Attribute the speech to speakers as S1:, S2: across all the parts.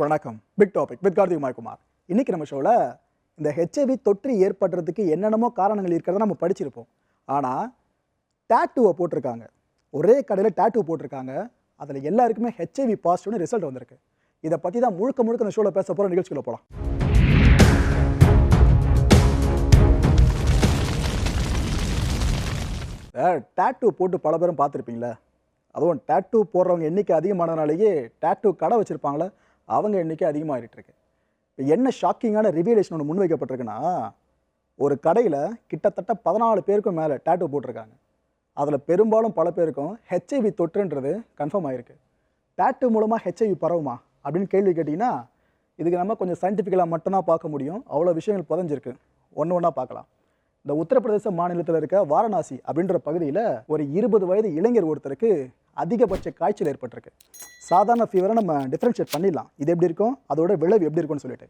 S1: வணக்கம். Big topic with Karthik Kumar இன்னைக்கு நம்ம ஷோவில் இந்த ஹெச்ஐவி தொற்று ஏற்படுறதுக்கு என்னென்னமோ காரணங்கள் இருக்கிறத நம்ம படிச்சிருப்போம். ஆனால் டேட்டுவை போட்டிருக்காங்க. ஒரே கடையில் டேட்டு போட்டிருக்காங்க. அதில் எல்லாருக்குமே ஹெச்ஐவி பாசிட்டிவ்னு ரிசல்ட் வந்திருக்கு. இதை பற்றி தான் முழுக்க முழுக்க இந்த ஷோவில் பேச போகிற நிகழ்ச்சிக்குள்ள போகலாம் டேட்டு போட்டு பல பேரும் பார்த்துருப்பீங்களே. அதுவும் டேட்டு போடுறவங்க எண்ணிக்கை அதிகமானதுனாலேயே டேட்டு கடை வச்சுருப்பாங்களே. அவங்க எண்ணிக்கை அதிகமாகிட்டு இருக்கு. இப்போ என்ன ஷாக்கிங்கான ரிவியலேஷன் ஒன்று முன்வைக்கப்பட்டிருக்குன்னா ஒரு கடையில் கிட்டத்தட்ட பதினாலு பேருக்கும் மேலே டேட்டு போட்டிருக்காங்க. அதில் பெரும்பாலும் பல பேருக்கும் ஹெச்ஐவி தொற்றுன்றது கன்ஃபார்ம் ஆகிருக்கு டேட்டு மூலமாக ஹெச்ஐவி பரவுமா அப்படின்னு கேள்வி கேட்டிங்கன்னா இதுக்கு நம்ம கொஞ்சம் சயின்டிஃபிக்கலாக மட்டும்தான் பார்க்க முடியும். அவ்வளோ விஷயங்கள் புதஞ்சிருக்கு. ஒன்று ஒன்றா பார்க்கலாம். இந்த உத்தரப்பிரதேச மாநிலத்தில் இருக்க வாரணாசி அப்படின்ற பகுதியில் ஒரு இருபது வயது இளைஞர் ஒருத்தருக்கு அதிகபட்ச காய்ச்சல் ஏற்பட்டிருக்கு. சாதாரண ஃபீவரை நம்ம டிஃப்ரென்ஷியேட் பண்ணிடலாம். இது எப்படி இருக்கும்? அதோட விளைவு எப்படி இருக்கும்னு சொல்லிட்டு.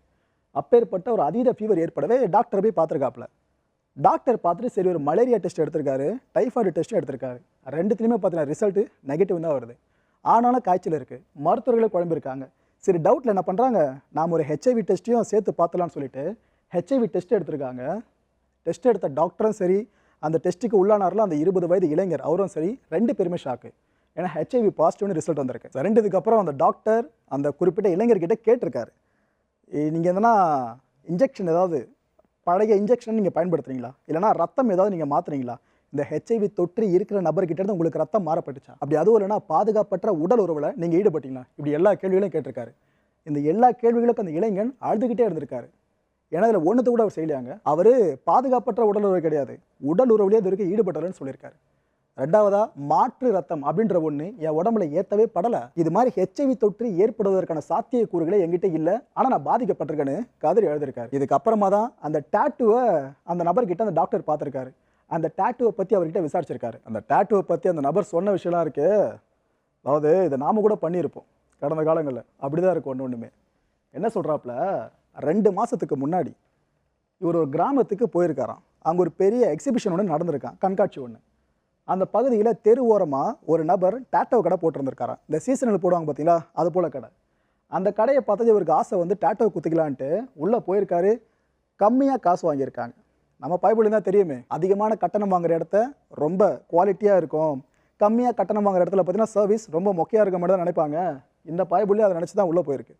S1: அப்பேற்பட்ட ஒரு அதீத ஃபீவர் ஏற்படவே டாக்டர் போய் பார்த்துருக்காப்புல. டாக்டர் பார்த்துட்டு சரி ஒரு மலேரியா டெஸ்ட் எடுத்திருக்காரு டைஃபாய்டு டெஸ்ட்டும் எடுத்திருக்காரு. ரெண்டுத்துலையுமே பார்த்தீங்கன்னா ரிசல்ட்டு நெகட்டிவ் தான் வருது. ஆனாலும் காய்ச்சல் இருக்குது மருத்துவர்களே குழம்பிருக்காங்க சரி டவுட்டில் என்ன பண்ணுறாங்க நாம் ஒரு ஹெச்ஐவி டெஸ்ட்டையும் சேர்த்து பார்த்துலான்னு சொல்லிட்டு ஹெச்ஐவி டெஸ்ட் எடுத்திருக்காங்க. டெஸ்ட் எடுத்த டாக்டரும் சரி அந்த டெஸ்ட்டுக்கு உள்ளானாரில் அந்த இருபது வயது இளைஞர் அவரும் சரி ரெண்டு பேருமே ஷாக்கு ஏன்னா ஹெச்ஐவி பாசிட்டிவ்னு ரிசல்ட் வந்திருக்கு. ரெண்டு அப்புறம் அந்த டாக்டர் அந்த குறிப்பிட்ட இளைஞர்கிட்ட கேட்டிருக்காரு. நீங்கள் எதனா இன்ஜெக்ஷன் ஏதாவது பழைய இன்ஜெக்ஷன் நீங்கள் பயன்படுத்துறீங்களா? இல்லைனா ரத்தம் ஏதாவது நீங்கள் மாற்றுறீங்களா இந்த ஹெச்ஐவி தொற்று இருக்கிற நபர்கிட்ட இருந்து உங்களுக்கு ரத்தம் மாறப்பட்டுச்சா? அப்படி அதுவும் இல்லைனா பாதுகாப்பற்ற உடல் உறவில் நீங்கள் ஈடுபட்டீங்களா? இப்படி எல்லா கேள்விகளையும் கேட்டிருக்காரு. இந்த எல்லா கேள்விகளுக்கும் அந்த இளைஞன் அழுதுகிட்டே இருந்திருக்காரு. ஏன்னா அதில் ஒன்றுத்து கூட அவர் செய்யலையாங்க. அவர் பாதுகாப்பற்ற உடல் உறவு கிடையாது. உடல் உறவுலேயே இது வரைக்கும் ஈடுபட்டலன்னு சொல்லியிருக்காரு. ரெண்டாவதா மாற்று ரத்தம் அப்படின்ற ஒன்று என் உடம்புல ஏற்றவே படலை. இது மாதிரி ஹெச்ஐவி தொற்று ஏற்படுவதற்கான சாத்தியக்கூறுகளே என்கிட்ட இல்லை. ஆனால் நான் பாதிக்கப்பட்டிருக்கேன்னு கதிர் எழுதியிருக்காரு. இதுக்கப்புறமா தான் அந்த டேட்டுவை அந்த நபர்கிட்ட அந்த டாக்டர் பார்த்துருக்காரு. அந்த டேட்டுவை பற்றி அவர்கிட்ட விசாரிச்சிருக்காரு. அந்த டேட்டுவை பற்றி அந்த நபர் சொன்ன விஷயம்லாம் இருக்கு அதாவது இதை நாம கூட பண்ணியிருப்போம். கடந்த காலங்களில். அப்படி தான் இருக்கும் ஒன்று ஒன்றுமே என்ன சொல்கிறாப்புல ரெண்டு மாதத்துக்கு முன்னாடி இவர் ஒரு கிராமத்துக்கு போயிருக்காராம். அங்கே ஒரு பெரிய எக்ஸிபிஷன் ஒன்று நடந்திருக்கான் கண்காட்சி ஒன்று அந்த பகுதியில் தெரு ஓரமாக ஒரு நபர் டேட்டோ கடை போட்டிருந்திருக்காராம். இந்த சீசனில் போடுவாங்க பார்த்தீங்களா அது போல் கடை. அந்த கடையை பார்த்தது இவருக்கு ஆசை வந்து டேட்டோ குத்திக்கலான்ட்டு உள்ளே போயிருக்காரு. கம்மியாக காசு வாங்கியிருக்காங்க. நம்ம பைபிள் தான் தெரியுமே அதிகமான கட்டணம் வாங்குற இடத்த ரொம்ப குவாலிட்டியாக இருக்கும். கம்மியாக கட்டணம் வாங்குற இடத்துல பார்த்தீங்கன்னா சர்வீஸ் ரொம்ப மொக்கையாக இருக்க மாதிரி தான் நினைப்பாங்க. இந்த பைபிள்லேயே அதை நினச்சி தான் உள்ளே போயிருக்கு.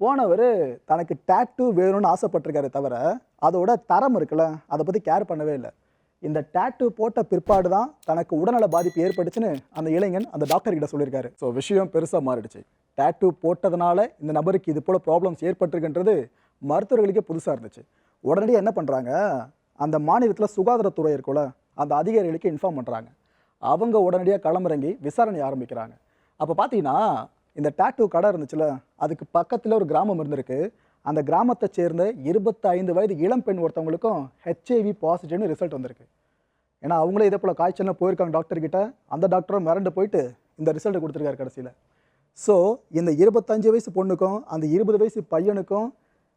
S1: போனவர் தனக்கு டேட்டு வேணும்னு ஆசைப்பட்டிருக்காரு தவிர அதோட தரம் இருக்குல்ல அதை பற்றி கேர் பண்ணவே இல்லை. இந்த டேட்டு போட்ட பிற்பாடு தான் தனக்கு உடல்நல பாதிப்பு ஏற்பட்டுச்சுன்னு அந்த இளைஞன் அந்த டாக்டர் கிட்ட சொல்லியிருக்காரு. ஸோ விஷயம் பெருசாக மாறிடுச்சு. டேட்டு போட்டதுனால இந்த நபருக்கு இது போல் ப்ராப்ளம்ஸ் ஏற்பட்டிருக்குன்றது மருத்துவர்களுக்கே புதுசாக இருந்துச்சு. உடனடியாக என்ன பண்ணுறாங்க அந்த மாநிலத்தில் சுகாதாரத்துறை இருக்குல்ல அந்த அதிகாரிகளுக்கு இன்ஃபார்ம் பண்ணுறாங்க அவங்க உடனடியாக களமிறங்கி விசாரணை ஆரம்பிக்கிறாங்க. அப்போ பார்த்தீங்கன்னா இந்த டேட்டூ கடை இருந்துச்சுல அதுக்கு பக்கத்தில் ஒரு கிராமம் இருந்திருக்கு. அந்த கிராமத்தை சேர்ந்த இருபத்தைந்து வயது இளம் பெண் ஒருத்தவங்களுக்கும் ஹெச்ஐவி பாசிட்டிவ்னு ரிசல்ட் வந்திருக்கு. ஏன்னா அவங்களே இதே போல் காய்ச்சல்லாம் போயிருக்காங்க டாக்டர்கிட்ட அந்த டாக்டரும் மிரண்டு போயிட்டு இந்த ரிசல்ட்டை கொடுத்துருக்காரு கடைசியில். ஸோ இந்த இருபத்தஞ்சு வயசு பொண்ணுக்கும் அந்த இருபது வயசு பையனுக்கும்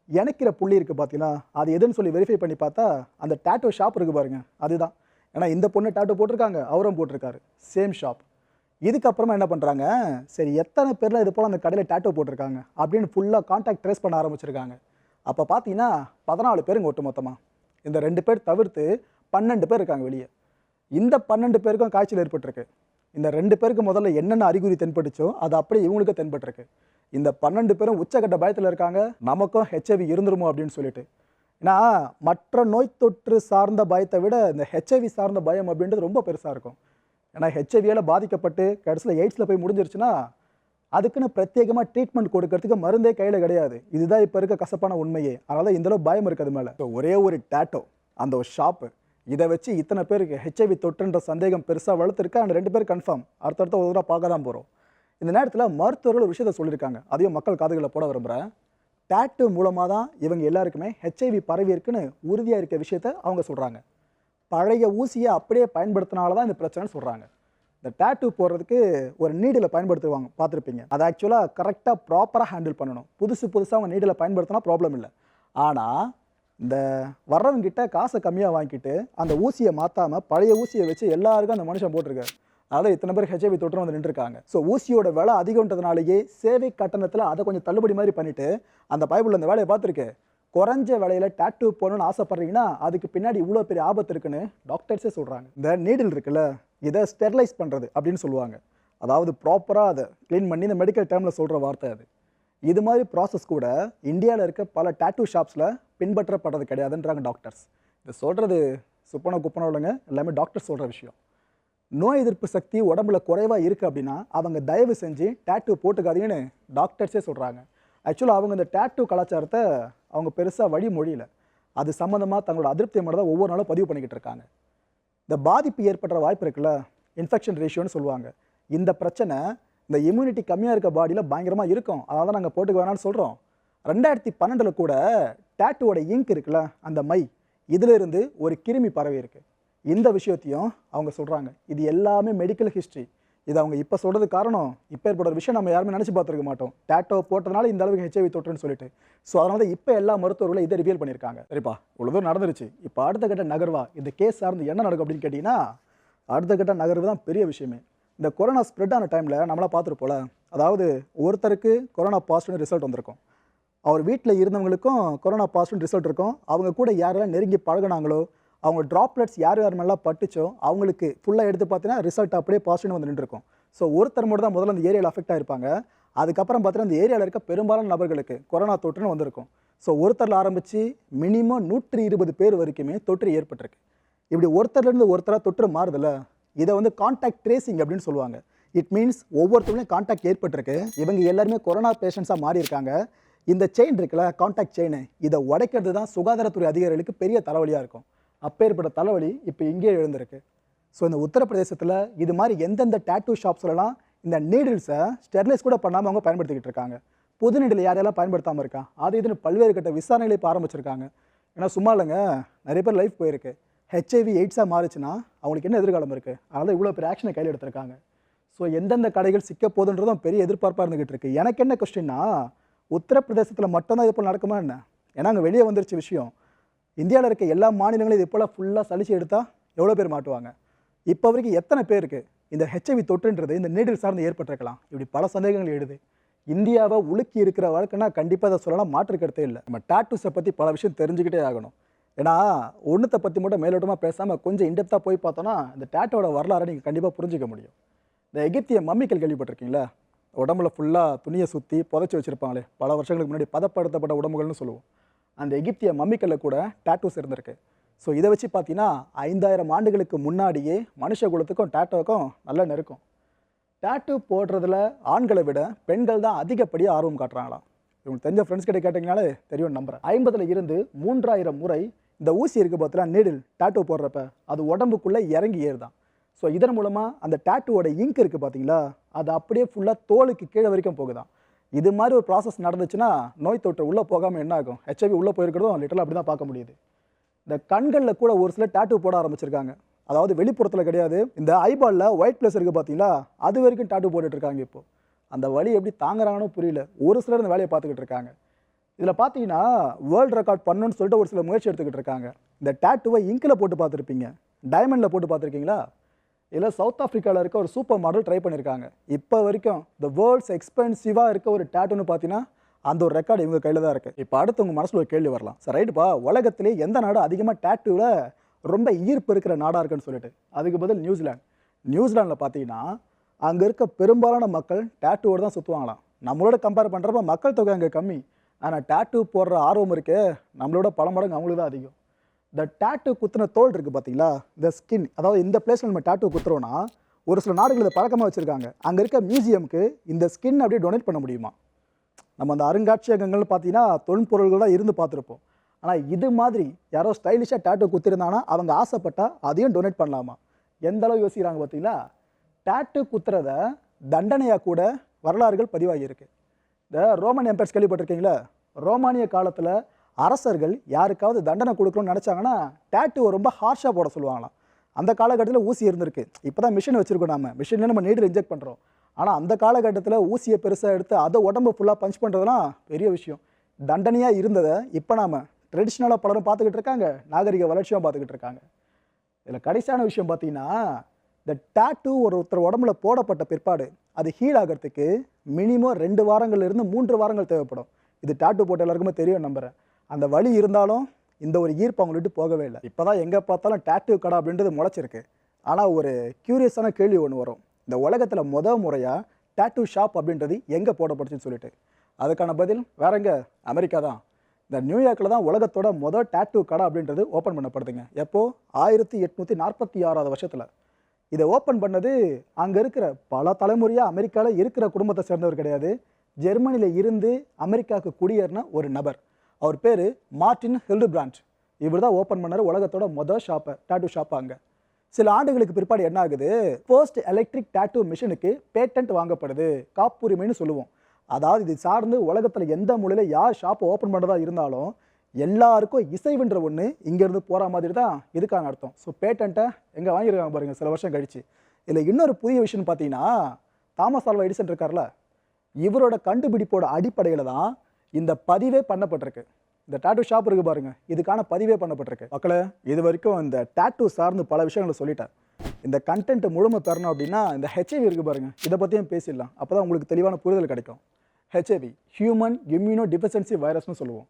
S1: இணைக்கிற புள்ளி இருக்குது பார்த்தீங்கன்னா அது எதுன்னு சொல்லி வெரிஃபை பண்ணி பார்த்தா அந்த டேட்டோ ஷாப் இருக்குது பாருங்க. அதுதான். ஏன்னா இந்த பொண்ணு டேட்டோ போட்டிருக்காங்க அவரும் போட்டிருக்காரு. சேம் ஷாப் இதுக்கப்புறமா என்ன பண்ணுறாங்க சரி எத்தனை பேரில் இது போல் அந்த கடையில் டேட்டோ போட்டிருக்காங்க அப்படின்னு ஃபுல்லாக காண்டாக்ட் ட்ரேஸ் பண்ண ஆரம்பிச்சிருக்காங்க. அப்போ பார்த்தீங்கன்னா பதினாலு பேருங்க ஒட்டு மொத்தமாக இந்த ரெண்டு பேர் தவிர்த்து பன்னெண்டு பேர் இருக்காங்க வெளியே. இந்த பன்னெண்டு பேருக்கும் காய்ச்சல் ஏற்பட்டிருக்கு. இந்த ரெண்டு பேருக்கு முதல்ல என்னென்ன அறிகுறி தென்பட்டுச்சோ அது அப்படியே இவங்களுக்கு தென்பட்டிருக்கு. இந்த பன்னெண்டு பேரும் உச்சக்கட்ட பயத்தில் இருக்காங்க. நமக்கும் ஹெச்ஐவி இருந்துருமோ அப்படின்னு சொல்லிட்டு. ஏன்னா மற்ற நோய் தொற்று சார்ந்த பயத்தை விட இந்த ஹெச்ஐவி சார்ந்த பயம் அப்படின்றது ரொம்ப பெருசாக இருக்கும். ஏன்னா ஹெச்ஐவியால் பாதிக்கப்பட்டு கடைசியில் எய்ட்ஸில் போய் முடிஞ்சிருச்சுன்னா அதுக்குன்னு பிரத்யேகமாக ட்ரீட்மெண்ட் கொடுக்கறதுக்கு மருந்தே கையில் கிடையாது. இதுதான் இப்போ இருக்க கசப்பான உண்மையே. அதனால் இந்தளவு பயம் இருக்குது மேலே. இப்போ ஒரே ஒரு டேட்டோ அந்த ஒரு ஷாப்பு இதை வச்சு இத்தனை பேருக்கு ஹெச்ஐவி தொற்றுன்ற சந்தேகம் பெருசாக வளர்த்துருக்கு? அந்த ரெண்டு பேர் கன்ஃபார்ம் அடுத்தடுத்த ஒரு தடவை பார்க்க தான் போகிறோம் இந்த நேரத்தில் மருத்துவர்கள் ஒரு விஷயத்தை சொல்லியிருக்காங்க அதையும் மக்கள் காதுகளில் போட விரும்புகிறேன் டேட்டு மூலமாக தான் இவங்க எல்லாருக்குமே ஹெச்ஐவி பரவி இருக்குன்னு உறுதியாக இருக்க விஷயத்த அவங்க சொல்கிறாங்க பழைய ஊசியை அப்படியே பயன்படுத்தினால தான் இந்த பிரச்சனைன்னு சொல்கிறாங்க இந்த டேட்டு போடுறதுக்கு ஒரு நீடில் பயன்படுத்துவாங்க பார்த்துருப்பீங்க. அதை ஆக்சுவலாக கரெக்டாக ப்ராப்பராக ஹேண்டில் பண்ணணும். புதுசு புதுசாக அவங்க நீடில் பயன்படுத்தினா ப்ராப்ளம் இல்லை. ஆனால் இந்த வர்றவங்கிட்ட காசை கம்மியாக வாங்கிட்டு அந்த ஊசியை மாற்றாமல் பழைய ஊசியை வச்சு எல்லாருக்கும் அந்த மனுஷன் போட்டிருக்காரு. அதாவது இத்தனை பேர் ஹெச்ஐவி தொற்று வந்து நின்றுருக்காங்க. ஸோ ஊசியோட விலை அதிகம்ன்றதுனாலேயே சேவை கட்டணத்தில் அதை கொஞ்சம் தள்ளுபடி மாதிரி பண்ணிவிட்டு அந்த பைபிள் அந்த வேலையை பார்த்துருக்கு. குறைஞ்ச விலையில் டேட்டூ போகணும்னு ஆசைப்பட்றீங்கன்னா அதுக்கு பின்னாடி இவ்வளோ பெரிய ஆபத்து இருக்குன்னு டாக்டர்ஸே சொல்கிறாங்க இந்த நீடில் இருக்குல்ல இதை ஸ்டெர்லைஸ் பண்ணுறது அப்படின்னு சொல்லுவாங்க. அதாவது ப்ராப்பராக அதை க்ளீன் பண்ணி இந்த மெடிக்கல் டேர்மில் சொல்கிற வார்த்தை அது. இது மாதிரி ப்ராசஸ் கூட இந்தியாவில் இருக்க பல டேட்டூ ஷாப்ஸில் பின்பற்றப்படுறது கிடையாதுன்றாங்க டாக்டர்ஸ் இது சொல்கிறது சுப்பன குப்பன இல்லைங்க எல்லாமே டாக்டர் சொல்கிற விஷயம். நோய் எதிர்ப்பு சக்தி உடம்புல குறைவாக இருக்குது அப்படின்னா அவங்க தயவு செஞ்சு டேட்டூ போட்டுக்காதீங்கன்னு டாக்டர்ஸே சொல்கிறாங்க ஆக்சுவலாக அவங்க இந்த டேட்டூ கலாச்சாரத்தை அவங்க பெருசாக வழிமொழியில் அது சம்மந்தமாக தங்களோட அதிருப்தியை மட்டும் தான் ஒவ்வொரு நாளும் பதிவு பண்ணிக்கிட்டு இருக்காங்க. இந்த பாதிப்பு ஏற்படுற வாய்ப்பு இருக்குல்ல இன்ஃபெக்ஷன் ரேஷியோன்னு சொல்லுவாங்க. இந்த பிரச்சனை இந்த இம்யூனிட்டி கம்மியாக இருக்க பாடியில் பயங்கரமாக இருக்கும். அதனால தான் நாங்கள் போட்டுக்க வேணாம்னு சொல்கிறோம் ரெண்டாயிரத்தி பன்னெண்டில் கூட டேட்டுவோட இங்க் இருக்குல்ல அந்த மை இதிலிருந்து ஒரு கிருமி பரவி இருக்குது இந்த விஷயத்தையும் அவங்க சொல்கிறாங்க இது எல்லாமே மெடிக்கல் ஹிஸ்ட்ரி இது அவங்க இப்போ சொல்கிறது காரணம். இப்போ ஏற்பட்ட ஒரு விஷயம் நம்ம யாருமே நினச்சி பார்த்துருக்க மாட்டோம். டேட்டோ போட்டதுனால இந்த அளவுக்கு ஹெச்ஐவி தொற்றுன்னு சொல்லிட்டு. ஸோ அதனால தான் இப்போ எல்லா மருத்துவர்களும் இதை ரிவியல் பண்ணியிருக்காங்க. சரிப்பா இவ்வளோ தூரம் நடந்துருச்சு. இப்போ அடுத்த கட்ட நகர்வா? இந்த கேஸ் சார்ந்து என்ன நடக்கும் அப்படின்னு கேட்டிங்கன்னா அடுத்த கட்ட நகர்வு தான் பெரிய விஷயமே. இந்த கொரோனா ஸ்ப்ரெட் ஆன டைமில் நம்மளாம் பார்த்துருப்போல அதாவது ஒருத்தருக்கு கொரோனா பாசிட்டிவ் ரிசல்ட் வந்திருக்கும். அவர் வீட்டில் இருந்தவங்களுக்கும் கொரோனா பாசிட்டிவ் ரிசல்ட் இருக்கும். அவங்க கூட யாரெல்லாம் நெருங்கி பழகினாங்களோ அவங்க ட்ராப்லெட்ஸ் யார் யார் மேலாம் பட்டுச்சோ அவங்களுக்கு ஃபுல்லாக எடுத்து பார்த்தீங்கன்னா ரிசல்ட் அப்படியே பாசிட்டிவ் வந்து நின்றுருக்கும். ஸோ ஒருத்தர் மட்டும் தான் முதல்ல அந்த ஏரியாவில் அஃபெக்ட் ஆயிருப்பாங்க. அதுக்கப்புறம் பார்த்தீங்கன்னா அந்த ஏரியாவில் இருக்க பெரும்பாலான நபர்களுக்கு கொரோனா தொற்றுன்னு வந்திருக்கும். ஸோ ஒருத்தரில் ஆரம்பித்து மினிமம் நூற்றி இருபது பேர் வரைக்குமே தொற்று ஏற்பட்டிருக்கு. இப்படி ஒருத்தர்லேருந்து ஒருத்தராக தொற்று மாறுதுல்ல இதை வந்து கான்டாக்ட் ட்ரேசிங் அப்படின்னு சொல்லுவாங்க. இட் மீன்ஸ் ஒவ்வொருத்தருலையும் கான்டாக்ட் ஏற்பட்டிருக்கு. இவங்க எல்லாருமே கொரோனா பேஷண்ட்ஸாக மாறி இருக்காங்க இந்த செயின் இருக்குல்ல கான்டாக்ட் செயின் இதை உடைக்கிறது தான் சுகாதாரத்துறை அதிகாரிகளுக்கு பெரிய தலைவலியாக இருக்கும். அப்பேற்பட்ட தலைவலி இப்போ இங்கே எழுந்திருக்கு. ஸோ இந்த உத்தரப்பிரதேசத்தில் இது மாதிரி எந்தெந்த டேட்டூ ஷாப்ஸ்லலாம் இந்த நீடில்ஸை ஸ்டெர்லைஸ் கூட பண்ணாமல் அவங்க பயன்படுத்திக்கிட்டு இருக்காங்க. புது நீடில் யாரெல்லாம் பயன்படுத்தாமல் இருக்கா? அது இதுன்னு பல்வேறு கட்ட விசாரணைகளை இப்போ ஆரம்பிச்சிருக்காங்க. ஏன்னா சும்மா இல்லைங்க நிறைய பேர் லைஃப் போயிருக்கு. ஹெச்ஐவி எய்ட்ஸாக மாறுச்சுன்னா அவங்களுக்கு என்ன எதிர்காலம் இருக்குது அதனால் இவ்வளோ பெரிய ஆக்ஷனை கையில் எடுத்திருக்காங்க. ஸோ எந்தெந்த கடைகள் சிக்க போதுன்றதும் பெரிய எதிர்பார்ப்பாக இருந்துகிட்டு இருக்குது எனக்கு என்ன கொஸ்டின்னா உத்தரப்பிரதேசத்தில் மட்டும்தான் இது போல் நடக்குமா என்ன? ஏன்னா அங்கே வெளியே வந்துருச்சு விஷயம். இந்தியாவில் இருக்க எல்லா மாநிலங்களும் இது போல் ஃபுல்லாக சலிச்சு எடுத்தால் எவ்வளோ பேர் மாட்டுவாங்க? இப்போ வரைக்கும் எத்தனை பேருக்கு இந்த ஹெச்ஐவி தொற்றுன்றது இந்த நீடில் சார்ந்து ஏற்பட்டிருக்கலாம்? இப்படி பல சந்தேகங்கள் எழுது. இந்தியாவை உலுக்கி இருக்கிற வழக்குன்னா கண்டிப்பாக அதை சொல்லலாம் மாற்றுக்கிறதே இல்லை. நம்ம டாட்டூஸை பற்றி பல விஷயம் தெரிஞ்சுக்கிட்டே ஆகணும். ஏன்னா ஒன்றுத்தை பற்றி மட்டும் மேலோட்டமாக பேசாமல் கொஞ்சம் இன்டெப்த்தாக போய் பார்த்தோன்னா இந்த டேட்டோட வரலாறை நீங்கள் கண்டிப்பாக புரிஞ்சிக்க முடியும். இந்த எகிப்திய மம்மிக்கல் கேள்விப்பட்டிருக்கீங்களா? உடம்புல ஃபுல்லாக துணியை சுற்றி புதைச்சி வச்சுருப்பாங்களே பல வருஷங்களுக்கு முன்னாடி பதப்படுத்தப்பட்ட உடம்புகள்னு சொல்லுவோம். அந்த எகிப்திய மம்மிக்கல்ல கூட டேட்டூஸ் இருந்திருக்கு. ஸோ இதை வச்சு பார்த்தீங்கன்னா ஐந்தாயிரம் ஆண்டுகளுக்கு முன்னாடியே மனுஷ குலத்துக்கும் டேட்டோக்கும் நல்ல நெருக்கம். டேட்டூ போடுறதுல ஆண்களை விட பெண்கள் தான் அதிகப்படியாக ஆர்வம் காட்டுறாங்களாம். இவங்க தெரிஞ்ச ஃப்ரெண்ட்ஸ் கிட்ட கேட்டிங்கனாலே தெரியும் நம்புறேன். ஐம்பதுல இருந்து மூன்றாயிரம் முறை இந்த ஊசி இருக்கு பார்த்தீங்கன்னா நீடில் டேட்டூ போடுறப்ப அது உடம்புக்குள்ளே இறங்கி ஏறுதான். ஸோ இதன் மூலமாக அந்த டேட்டூவோட இங்க் இருக்குது பார்த்தீங்களா அது அப்படியே ஃபுல்லாக தோலுக்கு கீழே வரைக்கும் போகுதான். இது மாதிரி ஒரு ப்ராசஸ் நடந்துச்சுன்னா நோய் தொற்று உள்ளே போகாமல் என்ன ஆகும்? ஹெச்ஐவி உள்ளே போயிருக்கிறதும் லிட்டரலாக அப்படி தான் பார்க்க முடியுது. இந்த கண்களில் கூட ஒரு சில டேட்டூ போட ஆரம்பிச்சிருக்காங்க. அதாவது வெளிப்புறத்தில் கிடையாது. இந்த ஐபாலில் ஒயிட் ப்ளஸ் இருக்குது பார்த்தீங்களா? அது வரைக்கும் டாட்டூ போட்டுட்டு இருக்காங்க இப்போ. அந்த வழி எப்படி தாங்குறாங்கன்னு புரியல. ஒரு சிலர் இந்த வேலையை பார்த்துக்கிட்டு இருக்காங்க. இதில் பார்த்தீங்கன்னா வேர்ல்டு ரெக்கார்ட் பண்ணணும்னு சொல்லிட்டு ஒரு சில முயற்சி எடுத்துக்கிட்டு இருக்காங்க. இந்த டேட்டுவை இங்கில் போட்டு பார்த்துருப்பீங்க. டைமண்டில் போட்டு பார்த்துருக்கீங்களா? இதில் சவுத் ஆஃப்ரிக்காவில் இருக்க ஒரு சூப்பர் மாடல் ட்ரை பண்ணியிருக்காங்க இப்போ வரைக்கும் த வேர்ல்ட்ஸ் எக்ஸ்பென்சிவாக இருக்க ஒரு டேட்டுன்னு பார்த்தீங்கன்னா அந்த ஒரு ரெக்கார்டு இவங்க கையில் தான் இருக்குது இப்போ அடுத்து உங்கள் மனசில் ஒரு கேள்வி வரலாம். சார் ரைட்டுப்பா உலகத்திலே எந்த நாடு அதிகமாக டேட்டூவில் ரொம்ப ஈர்ப்பு இருக்கிற நாடாக இருக்குன்னு சொல்லிட்டு. அதுக்கு பதில் நியூசிலாந்து. நியூசிலாண்டில் பார்த்தீங்கன்னா அங்கே இருக்க பெரும்பாலான மக்கள் டேட்டூவோடு தான் சுற்றுவாங்களாம் நம்மளோட கம்பேர் பண்ணுறப்ப மக்கள் தொகை அங்கே கம்மி. ஆனால் டேட்டூ போடுற ஆர்வம் இருக்கே நம்மளோட பல மடங்கு அவங்களுக்கு தான் அதிகம். இந்த டேட்டு குத்துன தோல் இருக்குது பார்த்தீங்களா இந்த ஸ்கின் அதாவது இந்த பிளேஸில் நம்ம டேட்டு குத்துறோன்னா ஒரு சில நாடுகள் இதை பழக்கமாக வச்சுருக்காங்க. அங்கே இருக்க மியூசியம்க்கு இந்த ஸ்கின் அப்படியே டொனேட் பண்ண முடியுமா? நம்ம அந்த அருங்காட்சியகங்கள் பார்த்தீங்கன்னா தொல்பொருள்கள் தான் இருந்து பார்த்துருப்போம். ஆனால் இது மாதிரி யாரோ ஸ்டைலிஷாக டேட்டு குத்திருந்தாங்கன்னா அவங்க ஆசைப்பட்டால் அதையும் டொனேட் பண்ணலாமா? எந்த அளவு யோசிக்கிறாங்க பார்த்தீங்களா டேட்டு குத்துறத தண்டனையாக கூட வரலாறுகள் பதிவாகியிருக்கு. இந்த ரோமன் எம்பையர்ஸ் கேள்விப்பட்டிருக்கீங்களா? ரோமானிய காலத்தில் அரசர்கள் யாருக்காவது தண்டனை கொடுக்கணும்னு நினச்சாங்கன்னா டேட்டுவை ரொம்ப ஹார்ஷாக போட சொல்லுவாங்களாம். அந்த காலகட்டத்தில் ஊசி இருந்திருக்கு. இப்போ தான் மிஷின் வச்சுருக்கோம் நம்ம மிஷினில் நம்ம நீடில் இன்ஜெக்ட் பண்ணுறோம் ஆனால் அந்த காலகட்டத்தில் ஊசியை பெருசாக எடுத்து அதை உடம்பு ஃபுல்லாக பஞ்ச் பண்ணுறதுலாம் பெரிய விஷயம். தண்டனையாக இருந்ததை இப்போ நாம் ட்ரெடிஷ்னலாக பலரும் பார்த்துக்கிட்டு இருக்காங்க. நாகரிக வளர்ச்சியாக பார்த்துக்கிட்டு இருக்காங்க. இதில் கடைசியான விஷயம் பார்த்தீங்கன்னா இந்த டேட்டூ ஒரு ஒருத்தர் உடம்புல போடப்பட்ட பிற்பாடு அது ஹீல் ஆகிறதுக்கு மினிமம் ரெண்டு வாரங்கள்லேருந்து மூன்று வாரங்கள் தேவைப்படும். இது டேட்டு போட்ட எல்லாருக்குமே தெரியும் நம்புகிறேன் அந்த வழி இருந்தாலும் இந்த ஒரு ஈர்ப்பு அவங்க விட்டு போகவே இல்லை. இப்போ தான் எங்கே பார்த்தாலும் டேட்டூ கடை அப்படின்றது முளைச்சிருக்கு. ஆனால் ஒரு க்யூரியஸான கேள்வி ஒன்று வரும். இந்த உலகத்தில் முத முறையாக டேட்டூ ஷாப் அப்படின்றது எங்கே போடப்படுச்சுன்னு சொல்லிட்டு. அதுக்கான பதில் வேற எங்கே? அமெரிக்கா தான். இந்த நியூயார்க்கில் தான் உலகத்தோட மொதல் டேட்டூ கடை அப்படின்றது ஓப்பன் பண்ணப்படுதுங்க. எப்போது ஆயிரத்தி எட்நூற்றி நாற்பத்தி ஆறாவது வருஷத்தில். இதை ஓப்பன் பண்ணது அங்கே இருக்கிற பல தலைமுறையாக அமெரிக்காவில் இருக்கிற குடும்பத்தை சேர்ந்தவர் கிடையாது. ஜெர்மனியில் இருந்து அமெரிக்காவுக்கு குடியேறின ஒரு நபர். அவர் பேர் மார்டின் ஹில்டுபிராண்ட். இவர் தான் ஓப்பன் பண்ணார் உலகத்தோட மொதல் ஷாப்பை டாட்டூ ஷாப்பை அங்கே. சில ஆண்டுகளுக்கு பிற்பாடு என்ன ஆகுது? ஃபர்ஸ்ட் எலக்ட்ரிக் டேட்டூ மிஷினுக்கு பேட்டன்ட் வாங்கப்படுது. காப்புரிமைன்னு சொல்லுவோம். அதாவது இது சார்ந்து உலகத்தில் எந்த மூலையில் யார் ஷாப்பை ஓப்பன் பண்ணுறதா இருந்தாலும் எல்லாருக்கும் இசைவுன்ற ஒன்று இங்கேருந்து போகிற மாதிரி தான் இதுக்கான அர்த்தம். ஸோ பேட்டண்ட்டை எங்கே வாங்கியிருக்காங்க பாருங்கள் சில வருஷம் கழிச்சு. இதில் இன்னொரு புதிய விஷயம் பார்த்தீங்கன்னா தாமஸ் ஆல்வா எடிசன் இருக்கார்ல. இவரோட கண்டுபிடிப்போட அடிப்படையில் தான் இந்த பதிவே பண்ணப்பட்டிருக்கு. இந்த டாட்டூ ஷாப் இருக்கு பாருங்க. இதுக்கான பதிவே பண்ணப்பட்டிருக்கு. மக்களே இது வரைக்கும் இந்த டாட்டூ சார்ந்து பல விஷயங்களை சொல்லிட்டேன். இந்த கண்டென்ட் முழுமை பெறணும் அப்படின்னா இந்த ஹெச்ஐவி இருக்கு பாருங்க. இதை பற்றியும் பேசிடலாம். அப்போ தான் உங்களுக்கு தெளிவான புரிதல் கிடைக்கும். ஹெச்ஐவி ஹியூமன் இம்யூனோ டிஃபிஷன்சி வைரஸ்னு சொல்லுவோம்.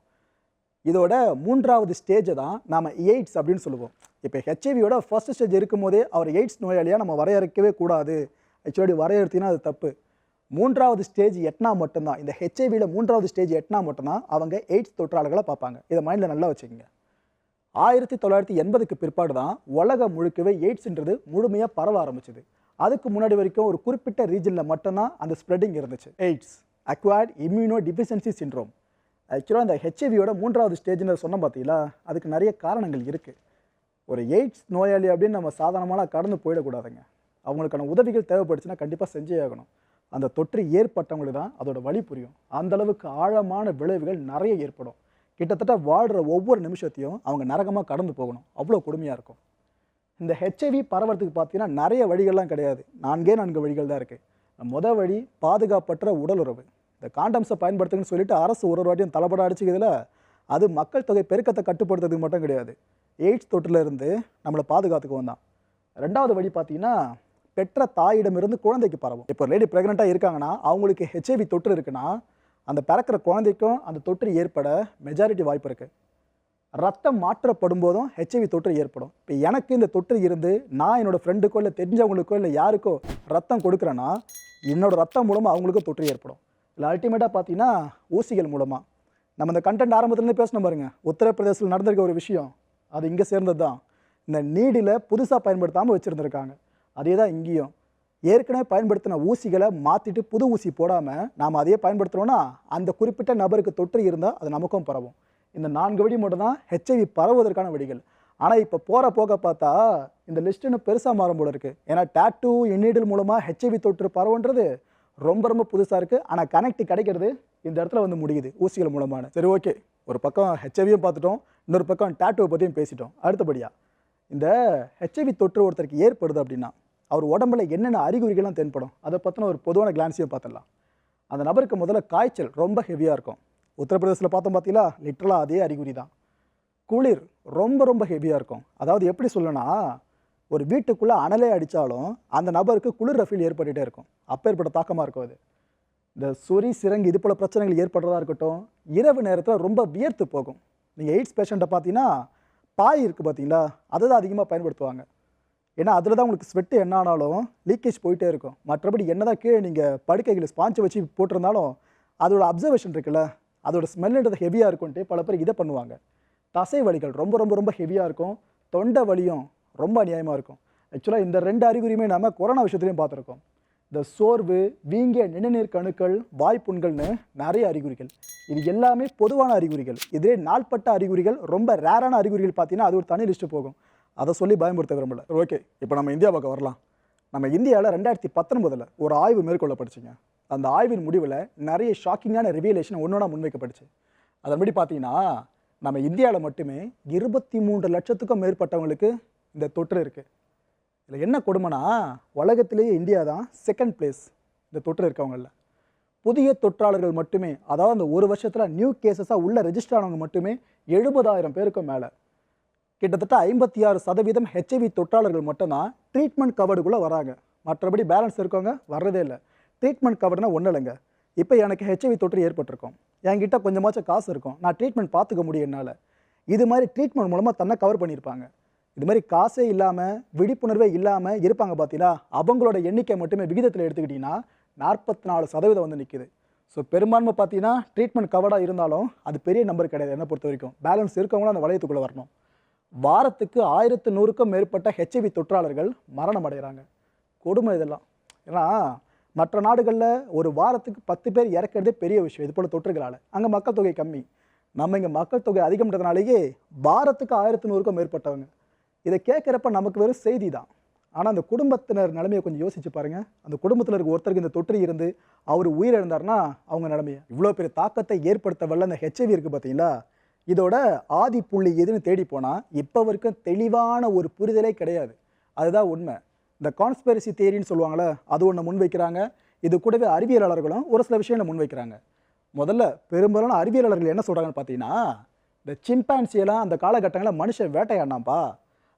S1: இதோட மூன்றாவது ஸ்டேஜை தான் நாம் எய்ட்ஸ் அப்படின்னு சொல்லுவோம். இப்போ ஹெச்ஐவியோட ஃபர்ஸ்ட் ஸ்டேஜ் இருக்கும்போதே அவர் எய்ட்ஸ் நோயாளியாக நம்ம வரையறுக்கவே கூடாது. ஆக்சுவலி வரையறுத்தினா அது தப்பு. மூன்றாவது ஸ்டேஜ் எட்னா மட்டும்தான். இந்த ஹெச்ஐவியில் மூன்றாவது ஸ்டேஜ் எட்னா மட்டும்தான் அவங்க எய்ட்ஸ் தொற்றாளர்களை பார்ப்பாங்க. இதை மைண்டில் நல்லா வச்சுக்கோங்க. ஆயிரத்தி தொள்ளாயிரத்தி எண்பதுக்கு பிற்பாடு தான் உலகம் முழுக்கவே எய்ட்ஸ்ன்றது முழுமையாக பரவ ஆரம்பிச்சது. அதுக்கு முன்னாடி வரைக்கும் ஒரு குறிப்பிட்ட ரீஜனில் மட்டும்தான் அந்த ஸ்ப்ரெட்டிங் இருந்துச்சு. AIDS acquired immunodeficiency syndrome ஆக்சுவலாக அந்த ஹெச்ஐவியோட மூன்றாவது ஸ்டேஜ்னு சொன்ன பார்த்தீங்களா? அதுக்கு நிறைய காரணங்கள் இருக்குது ஒரு எய்ட்ஸ் நோயாளி அப்படின்னு நம்ம சாதாரணமாக கடந்து போயிடக்கூடாதுங்க. அவங்களுக்கான உதவிகள் தேவைப்படுச்சுன்னா கண்டிப்பாக செஞ்சே ஆகணும். அந்த தொற்று ஏற்பட்டவங்களுக்கு தான் அதோட வழி புரியும். அந்த அளவுக்கு ஆழமான விளைவுகள் நிறைய ஏற்படும். கிட்டத்தட்ட வாழ்கிற ஒவ்வொரு நிமிஷத்தையும் அவங்க நரகமாக கடந்து போகணும். அவ்வளோ கொடுமையாக இருக்கும். இந்த ஹெச்ஐவி பரவறதுக்கு பார்த்தீங்கன்னா நிறைய வழிகள்லாம் கிடையாது. நான்கே நான்கு வழிகள் தான் இருக்குது மொதல் வழி பாதுகாப்பற்ற உடல் உறவு இந்த காண்டம்ஸை பயன்படுத்துங்கன்னு சொல்லிட்டு அரசு ஒரு ஒரு வாட்டியும் தலைப்பட அடிச்சுக்கிறதுல அது மக்கள் தொகை பெருக்கத்தை கட்டுப்படுத்துறதுக்கு மட்டும் கிடையாது. எய்ட்ஸ் தொற்றுலேருந்து நம்மளை பாதுகாத்துக்குவோம் தான். ரெண்டாவது வழி பார்த்தீங்கன்னா பெற்ற தாயிடமிருந்து குழந்தைக்கு பரவும். இப்போ லேடி ப்ரெக்னெண்ட்டாக இருக்காங்கன்னா அவங்களுக்கு ஹெச்ஐவி தொற்று இருக்குன்னா அந்த பிறக்கிற குழந்தைக்கும் அந்த தொற்று ஏற்பட மெஜாரிட்டி வாய்ப்பு இருக்குது ரத்தம் மாற்றப்படும் போதும் ஹெச்ஐவி தொற்று ஏற்படும். இப்போ எனக்கு இந்த தொற்று இருந்து நான் என்னோடய ஃப்ரெண்டுக்கோ இல்லை தெரிஞ்சவங்களுக்கோ இல்லை யாருக்கோ ரத்தம் கொடுக்குறேன்னா என்னோடய ரத்தம் மூலமாக அவங்களுக்கும் தொற்று ஏற்படும். இல்லை அல்டிமேட்டாக பார்த்தீங்கன்னா ஊசிகள் மூலமாக நம்ம இந்த கண்டென்ட் ஆரம்பத்துலேருந்து பேசணும் பாருங்கள் உத்தரப்பிரதேசத்தில் நடந்திருக்க ஒரு விஷயம் அது இங்கே சேர்ந்தது தான் இந்த நீடில் புதுசாக பயன்படுத்தாமல் வச்சுருந்துருக்காங்க. அதே தான் இங்கேயும். ஏற்கனவே பயன்படுத்தின ஊசிகளை மாற்றிட்டு புது ஊசி போடாமல் நாம் அதையே பயன்படுத்துகிறோன்னா அந்த குறிப்பிட்ட நபருக்கு தொற்று இருந்தால் அது நமக்கும் பரவும். இந்த நான்கு வழி மட்டும்தான் ஹெச்ஐவி பரவுவதற்கான வழிகள் ஆனால் இப்போ போகிற போக பார்த்தா இந்த லிஸ்ட் இன்னும் பெருசாக மாறும் போல இருக்குது ஏன்னா டேட்டூ இந்நீடில் மூலமாக ஹெச்ஐவி தொற்று பரவுன்றது ரொம்ப ரொம்ப புதுசாக இருக்குது ஆனால் கனெக்ட் கிடைக்கிறது இந்த இடத்துல வந்து முடியுது ஊசிகள் மூலமான. சரி ஓகே ஒரு பக்கம் ஹெச்ஐவியும் பார்த்துட்டோம் இன்னொரு பக்கம் டேட்டூவை பற்றியும் பேசிட்டோம். அடுத்தபடியாக இந்த ஹெச்ஐவி தொற்று ஒருத்தருக்கு ஏற்படுது அப்படின்னா அவர் உடம்புல என்னென்ன அறிகுறிகள்லாம் தென்படும் அதை பற்றின ஒரு பொதுவான கிளான்ஸையும் பார்த்துடலாம். அந்த நபருக்கு முதல்ல காய்ச்சல் ரொம்ப ஹெவியாக இருக்கும். உத்தரப்பிரதேசத்தில் பார்த்தோம் பார்த்தீங்களா லிட்டரலாக அதே அறிகுறி தான். குளிர் ரொம்ப ரொம்ப ஹெவியாக இருக்கும். அதாவது எப்படி சொல்லணும்னா ஒரு வீட்டுக்குள்ளே அனலே அடித்தாலும் அந்த நபருக்கு குளிர் ரஃபீல் ஏற்பட்டுகிட்டே இருக்கும். அப்பேற்பட்ட தாக்கமாக இருக்கும் அது. இந்த சொறி சிறங்கு இது போல் பிரச்சனைகள் ஏற்படுறதா இருக்கட்டும் இரவு நேரத்தில் ரொம்ப வியர்த்து போகும். நீங்கள் எய்ட்ஸ் பேஷண்ட்டை பார்த்தீங்கன்னா பாய் இருக்குது பார்த்தீங்களா அதை தான் அதிகமாக பயன்படுத்துவாங்க. ஏன்னா அதில் தான் உங்களுக்கு ஸ்வெட்டு என்ன ஆனாலும் லீக்கேஜ் போயிட்டே இருக்கும். மற்றபடி என்ன தான் கீழே நீங்கள் படுக்கைகளை ஸ்பாஞ்சை வச்சு போட்டிருந்தாலும் அதோட அப்சர்வேஷன் இருக்குல்ல அதோட ஸ்மெல்லுன்றது ஹெவியாக இருக்கும்ட்டு பல பேர் இதை பண்ணுவாங்க. தசை வலிகள் ரொம்ப ரொம்ப ரொம்ப ஹெவியாக இருக்கும். தொண்டை வலியும் ரொம்ப அநியாயமாக இருக்கும். ஆக்சுவலாக இந்த ரெண்டு அறிகுறியுமே நம்ம கொரோனா விஷயத்துலையும் பார்த்துருக்கோம். இந்த சோர்வு வீங்கிய நிணநீர் கணுக்கள் வாய்ப்புண்கள்னு நிறைய அறிகுறிகள். இது எல்லாமே பொதுவான அறிகுறிகள். இதே நாள்பட்ட அறிகுறிகள் ரொம்ப ரேரான அறிகுறிகள் பார்த்தீங்கன்னா அது ஒரு தனி லிஸ்ட்டு போகும். அதை சொல்லி பயன்படுத்த விரும்பல ஓகே இப்போ நம்ம இந்தியா பக்கம் வரலாம். நம்ம இந்தியாவில் ரெண்டாயிரத்தி பத்தொன்பதில் ஒரு ஆய்வு மேற்கொள்ளப்படுச்சுங்க அந்த ஆய்வின் முடிவில் நிறைய ஷாக்கிங்கான ரிவியலேஷன் ஒன்றா முன்வைக்கப்படுச்சு அதன்படி பார்த்தீங்கன்னா நம்ம இந்தியாவில் மட்டுமே இருபத்தி மூன்று லட்சத்துக்கும் மேற்பட்டவங்களுக்கு இந்த தொற்று இருக்குது இதில் என்ன கொடுமைனா உலகத்திலேயே இந்தியா தான் செகண்ட் பிளேஸ் இந்த தொற்று இருக்கவங்களில். புதிய தொற்றாளர்கள் மட்டுமே அதாவது அந்த ஒரு வருஷத்தில் நியூ கேசஸாக உள்ள ரெஜிஸ்டர் ஆனவங்க மட்டுமே எழுபதாயிரம் பேருக்கும் மேலே. கிட்டத்தட்ட ஐம்பத்தி ஆறு சதவீதம் ஹெச்ஐவி தொற்றாளர்கள் மட்டும்தான் ட்ரீட்மெண்ட் கவர்டுக்குள்ளே வராங்க. மற்றபடி பேலன்ஸ் இருக்கவங்க வர்றதே இல்லை. ட்ரீட்மெண்ட் கவர்டுனா ஒன்றும் இல்லைங்க. இப்போ எனக்கு ஹெச்ஐவி தொற்று ஏற்பட்டிருக்கும். என்கிட்ட கொஞ்சமாச்சும் காசு இருக்கும். நான் ட்ரீட்மெண்ட் பார்த்துக்க முடியும் என்னால். இது மாதிரி ட்ரீட்மெண்ட் மூலமாக தன்னை கவர் பண்ணியிருப்பாங்க. இது மாதிரி காசே இல்லாமல் விழிப்புணர்வே இல்லாமல் இருப்பாங்க பார்த்தீங்களா அவங்களோட எண்ணிக்கை மட்டுமே விகிதத்தில் எடுத்துக்கிட்டிங்கன்னா நாற்பத்தி நாலு சதவீதம் வந்து நிற்கிது ஸோ பெரும்பான்மை பார்த்தீங்கன்னா ட்ரீட்மெண்ட் கவர்டாக இருந்தாலும் அது பெரிய நம்பர் கிடையாது என்னை பொறுத்த வரைக்கும். பேலன்ஸ் இருக்கவங்களும் அந்த வளையத்துக்குள்ளே வரணும். வாரத்துக்கு ஆயிரத்து நூறுக்கும் மேற்பட்ட ஹெச்ஐவி தொற்றாளர்கள் மரணம் அடைகிறாங்க. கொடுமை இதெல்லாம். ஏன்னா மற்ற நாடுகளில் ஒரு வாரத்துக்கு பத்து பேர் இறக்கிறதே பெரிய விஷயம். இது போல் தொற்றுகளால். அங்கே மக்கள் தொகை கம்மி. நம்ம இங்கே மக்கள் தொகை அதிகம்ன்றதுனாலேயே வாரத்துக்கு ஆயிரத்து நூறுக்கும் மேற்பட்டவங்க. இதை கேட்குறப்ப நமக்கு வெறும் செய்தி தான் ஆனால் அந்த குடும்பத்தினர் நிலைமையை கொஞ்சம் யோசிச்சு பாருங்கள் அந்த குடும்பத்தில் இருக்க ஒருத்தருக்கு இந்த தொற்று இருந்து அவர் உயிரிழந்தார்னா அவங்க நிலைமையை. இவ்வளோ பெரிய தாக்கத்தை ஏற்படுத்த வல்ல அந்த ஹெச்ஐவி இருக்குது பார்த்தீங்களா? இதோட ஆதி புள்ளி எதுன்னு தேடி போனால் இப்போ வரைக்கும் தெளிவான ஒரு புரிதலே கிடையாது. அதுதான் உண்மை. இந்த கான்ஸ்பெரசி தேரின்னு சொல்லுவாங்களே அது ஒன்று முன்வைக்கிறாங்க. இது கூடவே அறிவியலாளர்களும் ஒரு சில விஷயங்களை முன்வைக்கிறாங்க. முதல்ல பெரும்பாலான அறிவியலாளர்கள் என்ன சொல்கிறாங்கன்னு பார்த்தீங்கன்னா இந்த சிம்பான்சியெல்லாம் அந்த காலகட்டங்களில் மனுஷன் வேட்டையாடினாப்பா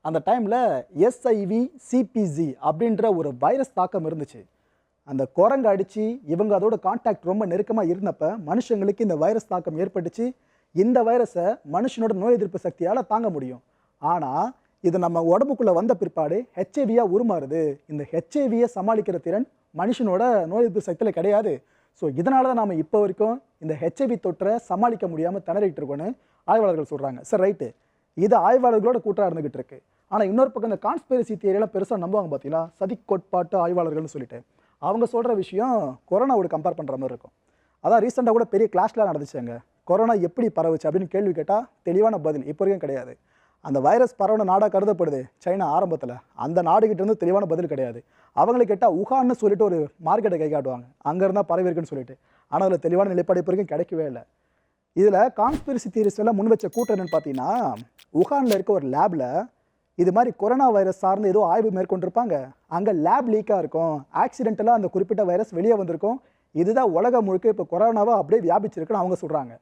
S1: அந்த டைமில் எஸ்ஐவி சிபிசி அப்படின்ற ஒரு வைரஸ் தாக்கம் இருந்துச்சு. அந்த குரங்கு அடித்து இவங்க அதோட கான்டாக்ட் ரொம்ப நெருக்கமாக இருந்தப்போ மனுஷங்களுக்கு இந்த வைரஸ் தாக்கம் ஏற்பட்டுச்சு. இந்த வைரஸை மனுஷனோட நோய் எதிர்ப்பு சக்தியால் தாங்க முடியும். ஆனால் இது நம்ம உடம்புக்குள்ளே வந்த பிற்பாடு ஹெச்ஐவியாக உருமாறுது. இந்த ஹெச்ஐவியை சமாளிக்கிற திறன் மனுஷனோட நோய் எதிர்ப்பு சக்தியில் கிடையாது. ஸோ இதனால தான் நாம் இப்போ வரைக்கும் இந்த ஹெச்ஐவி தொற்றை சமாளிக்க முடியாமல் திணறிட்டு இருக்கோன்னு ஆய்வாளர்கள் சொல்கிறாங்க சார் ரைட்டு இது ஆய்வாளர்களோட கூட்டாக இருந்துகிட்டு இருக்கு. ஆனால் இன்னொரு பக்கம் இந்த கான்ஸ்பிரசி தியரியெல்லாம் பெருசாக நம்புவாங்க பார்த்தீங்களா சதி கோட்பாட்டு ஆய்வாளர்கள்னு சொல்லிட்டு. அவங்க சொல்கிற விஷயம் கொரோனாவோட கம்பேர் பண்ணுற மாதிரி இருக்கும். அதான் ரீசெண்டாக கூட பெரிய கிளாஷ்லாம் நடந்துச்சாங்க கொரோனா எப்படி பரவுச்சு அப்படின்னு கேள்வி கேட்டால் தெளிவான பதில் இப்போ வரைக்கும் கிடையாது. அந்த வைரஸ் பரவன நாடாக கருதப்படுது சைனா ஆரம்பத்தில். அந்த நாடுகிட்டேருந்து தெளிவான பதில் கிடையாது. அவங்களை கேட்டால் உகான்னு சொல்லிட்டு ஒரு மார்க்கெட்டை கை காட்டுவாங்க. அங்கே இருந்தால் பரவி இருக்குன்னு சொல்லிட்டு. ஆனால் அதில் தெளிவான நிலைப்பாடு இப்போ வரைக்கும் கிடைக்கவே இல்லை. இதில் கான்ஸ்பிரசி தியரிஸ் எல்லாம் முன் வச்ச கூட்டம் என்னன்னு பார்த்தீங்கன்னா உஹானில் இருக்க ஒரு லேபில் இது மாதிரி கொரோனா வைரஸ் சார்ந்து ஏதோ ஆய்வு மேற்கொண்டிருப்பாங்க. அங்கே லேப் லீக்காக இருக்கும். ஆக்சிடென்டலாக அந்த குறிப்பிட்ட வைரஸ் வெளியே வந்திருக்கும். இதுதான் உலகம் முழுக்க இப்போ கொரோனாவை அப்படியே வியாபிச்சிருக்குன்னு அவங்க சொல்கிறாங்க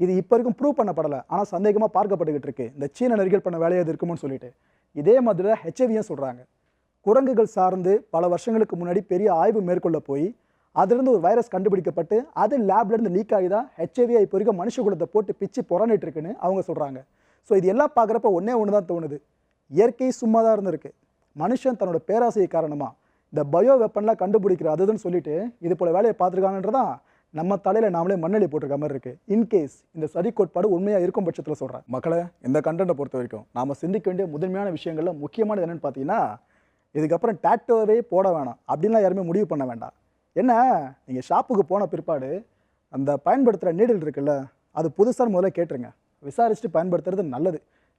S1: இது இப்போ வரைக்கும் ப்ரூவ் பண்ணப்படலை. ஆனால் சந்தேகமாக பார்க்கப்பட்டுக்கிட்டு இருக்கு. இந்த சீன நெருக்கல் பண்ண வேலையை அது இருக்குமோன்னு சொல்லிட்டு. இதே மாதிரி தான் ஹெச்ஐவியும் சொல்கிறாங்க குரங்குகள் சார்ந்து பல வருஷங்களுக்கு முன்னாடி பெரிய ஆய்வு மேற்கொள்ள போய் அதுலேருந்து ஒரு வைரஸ் கண்டுபிடிக்கப்பட்டு அது லேப்லேருந்து லீக் ஆகி தான் ஹெச்ஐவிஐ இப்போ வரைக்கும் மனுஷ குலத்தை போட்டு பிச்சு புறணிட்டு இருக்குன்னு அவங்க சொல்கிறாங்க ஸோ இது எல்லாம் பார்க்குறப்ப ஒன்றே ஒன்று தான் தோணுது. இயற்கை சும்மா தான் இருந்திருக்கு. மனுஷன் தன்னோட பேராசை காரணமாக இந்த பயோ வெப்பன்லாம் கண்டுபிடிக்கிற அதுன்னு சொல்லிட்டு இது போல் வேலையை பார்த்துருக்காங்கன்றதான் நம்ம தலையில் நாமளே மண்ணெளி போட்டிருக்க மாதிரி இருக்குது இன்கேஸ் இந்த சதி கோட்பாடு உண்மையாக இருக்கும் பட்சத்தில் சொல்கிறேன் மக்களை இந்த கண்டென்ட்டை பொறுத்த வரைக்கும் நாம் சிந்திக்க வேண்டிய முதன்மையான விஷயங்களில் முக்கியமானது என்னன்னு பார்த்தீங்கன்னா இதுக்கப்புறம் டேட்டோவே போட வேணாம். அப்படின்லாம் யாருமே முடிவு பண்ண வேண்டாம். என்ன நீங்கள் ஷாப்புக்கு போன பிற்பாடு அந்த பயன்படுத்துகிற நீடில் இருக்குல்ல அது புதுசாக முதல்ல கேட்டுருங்க. விசாரிச்சுட்டு பயன்படுத்துறது நல்லது.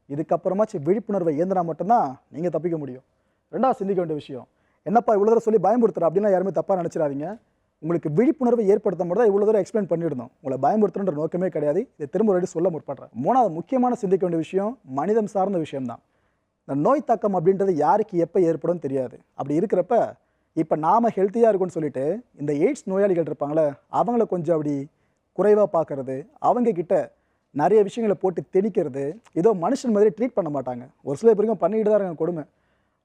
S1: இதுக்கப்புறமாச்சும் விழிப்புணர்வை ஏந்தினா மட்டும்தான் நீங்கள் தப்பிக்க முடியும். ரெண்டாவது சிந்திக்க வேண்டிய விஷயம் என்னப்பா இவ்வளோ தூரம் சொல்லி பயன்படுத்துகிற அப்படின்னா யாருமே தப்பாக நினச்சிடாதீங்க. உங்களுக்கு விழிப்புணர்வை ஏற்படுத்த மட்டும் தான் இவ்வளோ தூரம் எக்ஸ்பிளைன் பண்ணியிருந்தோம். உங்களை பயன்படுத்தணுன்ற நோக்கமே கிடையாது. இதை திரும்ப ஒரு சொல்ல முற்படுறேன். மூணாவது முக்கியமான சிந்திக்க வேண்டிய விஷயம் மனிதம் சார்ந்த விஷயம்தான். இந்த நோய் தாக்கம் அப்படின்றது யாருக்கு எப்போ ஏற்படும் தெரியாது. அப்படி இருக்கிறப்ப இப்போ நாம் ஹெல்த்தியாக இருக்கும்னு சொல்லிட்டு இந்த எய்ட்ஸ் நோயாளிகள் இருப்பாங்களே அவங்கள கொஞ்சம் அப்படி குறைவாக பார்க்கறது அவங்க கிட்ட நிறைய விஷயங்களை போட்டு திணிக்கிறது ஏதோ மனுஷன் மாதிரி ட்ரீட் பண்ண மாட்டாங்க. ஒரு சில பேருக்கும் பண்ணிக்கிட்டு தான் இருக்காங்க கொடுமை.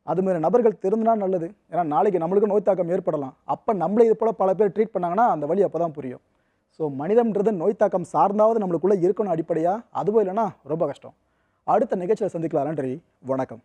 S1: அதுமாரி நபர்கள் திருந்தினா நல்லது. ஏன்னா நாளைக்கு நம்மளுக்கு நோய் தாக்கம் ஏற்படலாம். அப்போ நம்மளை இது போல் பல பேர் ட்ரீட் பண்ணாங்கன்னா அந்த வழி அப்போ தான் புரியும். ஸோ மனிதம்ன்றது நோய் தாக்கம் சார்ந்தாவது நம்மளுக்குள்ளே இருக்கணும் அடிப்படையாக அதுவும் இல்லைன்னா ரொம்ப கஷ்டம். அடுத்த நிகழ்ச்சியில் சந்திக்கலாம் நன்றி. வணக்கம்.